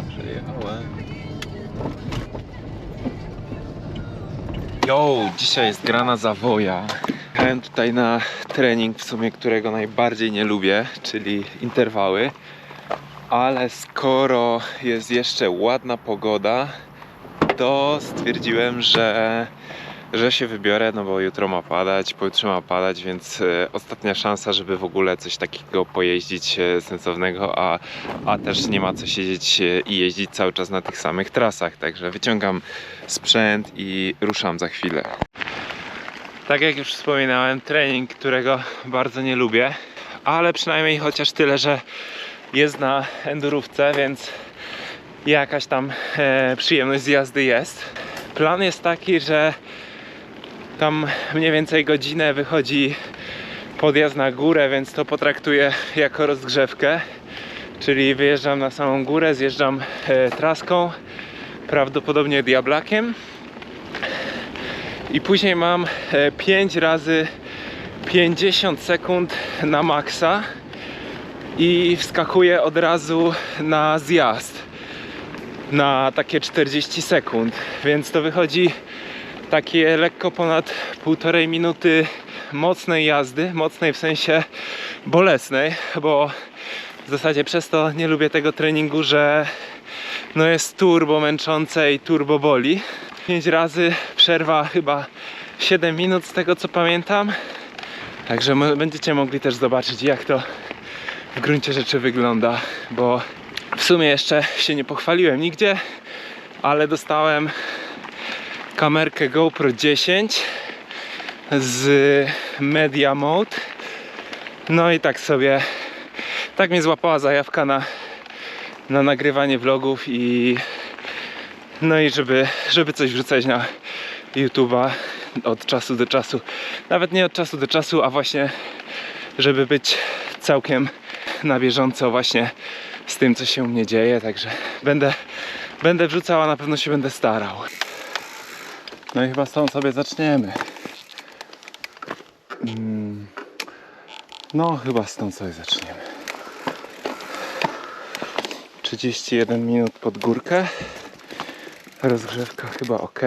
Chyba przejechałem. Yo, dzisiaj jest grana zawoja. Jechałem tutaj na trening, w sumie którego najbardziej nie lubię, czyli interwały. Ale skoro jest jeszcze ładna pogoda, to stwierdziłem, że, że się wybiorę, no bo jutro ma padać, pojutrze ma padać, więc e, ostatnia szansa, żeby w ogóle coś takiego pojeździć e, sensownego, a, a też nie ma co siedzieć e, i jeździć cały czas na tych samych trasach. Także wyciągam sprzęt i ruszam za chwilę. Tak jak już wspominałem, trening, którego bardzo nie lubię, ale przynajmniej chociaż tyle, że jest na endurówce, więc jakaś tam e, przyjemność z jazdy jest. Plan jest taki, że tam mniej więcej godzinę wychodzi podjazd na górę, więc to potraktuję jako rozgrzewkę. Czyli wyjeżdżam na samą górę, zjeżdżam e, traską, prawdopodobnie diablakiem. I później mam 5 razy 50 sekund na maksa i wskakuję od razu na zjazd na takie 40 sekund, więc to wychodzi takie lekko ponad półtorej minuty mocnej jazdy, mocnej w sensie bolesnej, bo w zasadzie przez to nie lubię tego treningu, że no jest turbo męczące i turbo boli. 5 razy przerwa chyba 7 minut z tego co pamiętam. Także będziecie mogli też zobaczyć jak to w gruncie rzeczy wygląda, bo w sumie jeszcze się nie pochwaliłem nigdzie, ale dostałem kamerkę GoPro 10 z Media Mode. No i tak sobie, tak mnie złapała zajawka na, na nagrywanie vlogów i no i żeby, żeby coś wrzucać na YouTube'a od czasu do czasu. Nawet nie od czasu do czasu, a właśnie żeby być całkiem na bieżąco właśnie z tym, co się u mnie dzieje. Także będę, będę wrzucał, a na pewno się będę starał. No i chyba stąd sobie zaczniemy. Mm, No, chyba stąd sobie zaczniemy. 31 minut pod górkę. Rozgrzewka chyba ok.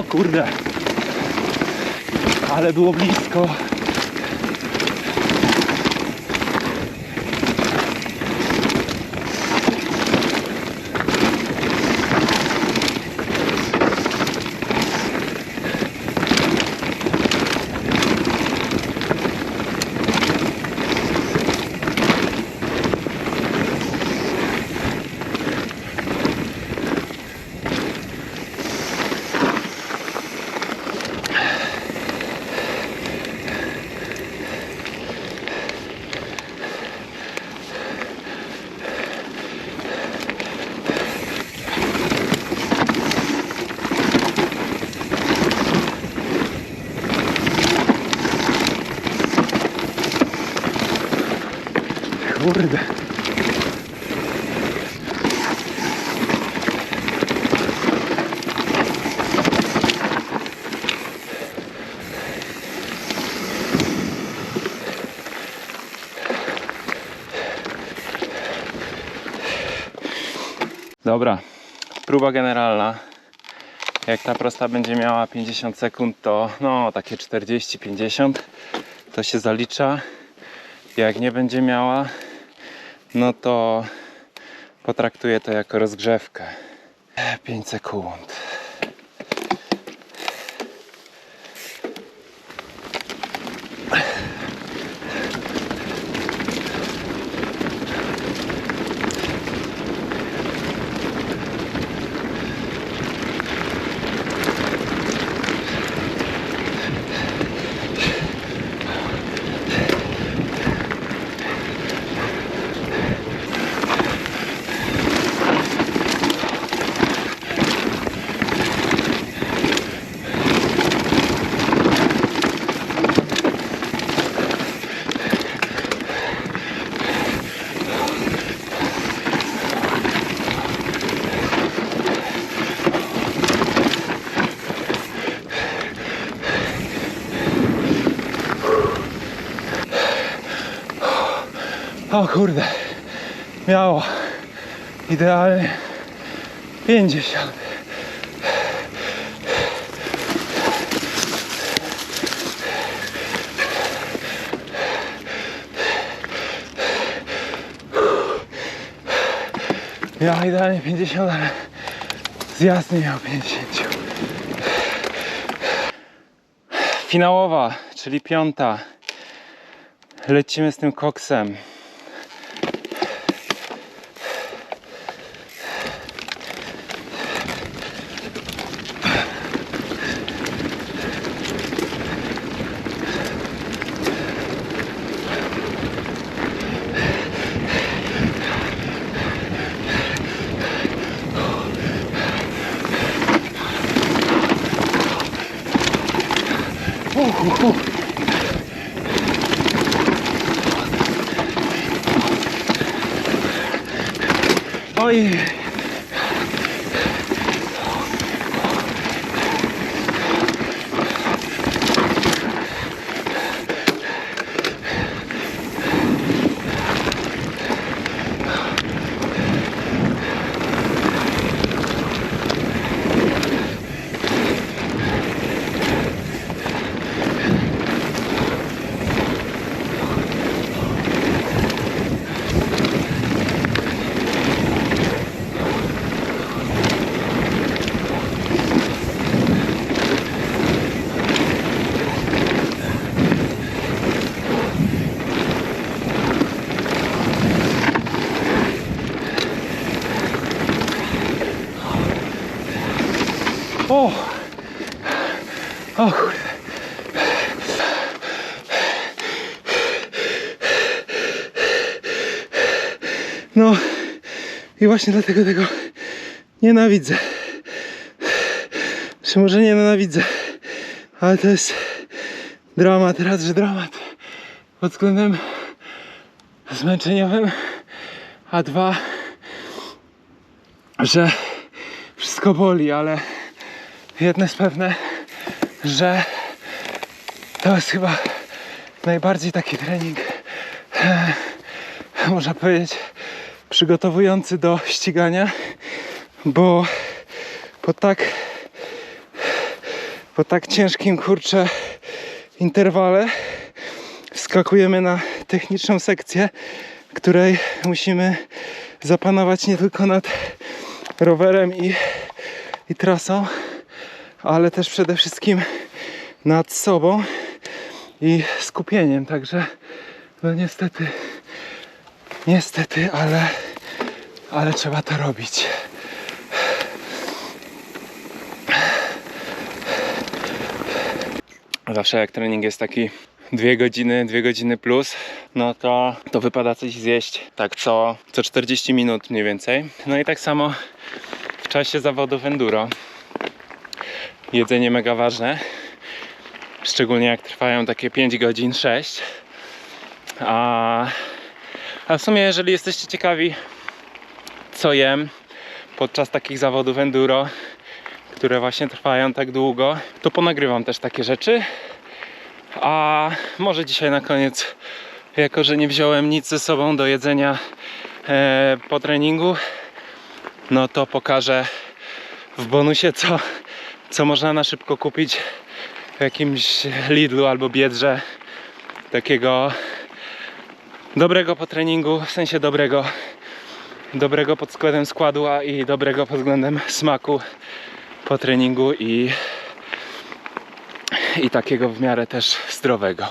O kurde. Ale było blisko. Kurde. Dobra, próba generalna. Jak ta prosta będzie miała 50 sekund, to no takie 40-50 to się zalicza. Jak nie będzie miała, no to potraktuję to jako rozgrzewkę. 5 sekund. O kurde, miało idealnie 50. Miał idealnie 50, ale zjazd nie miał 50. Finałowa, czyli piąta. Lecimy z tym koksem. Yeah. O kurde. No i właśnie dlatego tego nienawidzę. Czy może nie nienawidzę, ale to jest dramat, raz, że dramat pod względem zmęczeniowym, a dwa, że wszystko boli, ale jedno jest pewne, że to jest chyba najbardziej taki trening, e, można powiedzieć, przygotowujący do ścigania, bo po tak po tak ciężkim kurczę interwale wskakujemy na techniczną sekcję, której musimy zapanować nie tylko nad rowerem i, i trasą, ale też przede wszystkim nad sobą i skupieniem. Także no niestety, niestety, ale, ale trzeba to robić. Zawsze jak trening jest taki dwie godziny, dwie godziny plus, no to, to wypada coś zjeść tak co, co 40 minut mniej więcej. No i tak samo w czasie zawodów enduro. Jedzenie mega ważne, szczególnie jak trwają takie 5 godzin, 6. A, a w sumie jeżeli jesteście ciekawi co jem podczas takich zawodów enduro, które właśnie trwają tak długo, to ponagrywam też takie rzeczy. A może dzisiaj na koniec, jako że nie wziąłem nic ze sobą do jedzenia e, po treningu, no to pokażę w bonusie, co, co można na szybko kupić w jakimś Lidlu albo Biedrze. Takiego dobrego po treningu, w sensie dobrego, dobrego pod względem składu, a i dobrego pod względem smaku po treningu i, i takiego w miarę też zdrowego.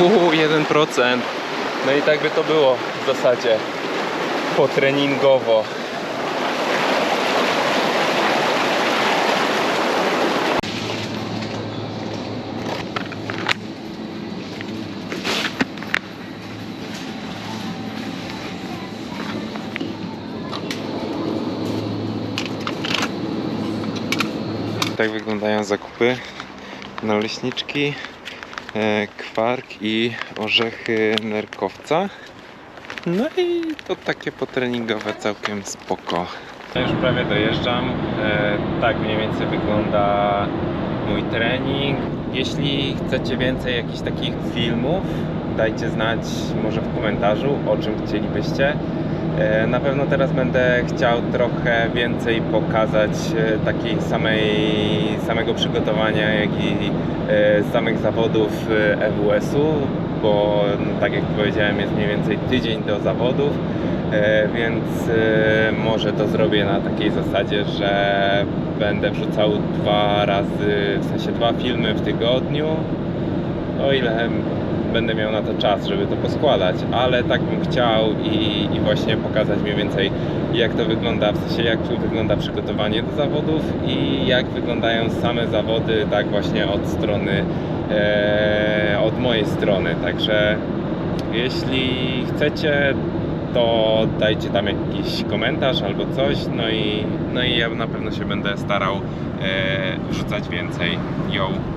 Uuu, 1%. No i tak by to było w zasadzie potreningowo. Tak wyglądają zakupy. Naleśniczki, e, kwark i orzechy nerkowca. No i to takie potreningowe całkiem spoko. Ja już prawie dojeżdżam. E, tak mniej więcej wygląda mój trening. Jeśli chcecie więcej jakichś takich filmów, dajcie znać może w komentarzu, o czym chcielibyście. E, Na pewno teraz będę chciał trochę więcej pokazać e, takiej samej, samego przygotowania, jak i e, samych zawodów EWS-u, bo tak jak powiedziałem jest mniej więcej tydzień do zawodów, więc może to zrobię na takiej zasadzie, że będę wrzucał dwa razy, w sensie dwa filmy w tygodniu, o ile będę miał na to czas, żeby to poskładać, ale tak bym chciał i, i właśnie pokazać mniej więcej jak to wygląda, w sensie jak wygląda przygotowanie do zawodów i jak wyglądają same zawody, tak właśnie od strony, e, od mojej strony, także jeśli chcecie, to dajcie tam jakiś komentarz albo coś, no i, no i ja na pewno się będę starał e, wrzucać więcej. Yo!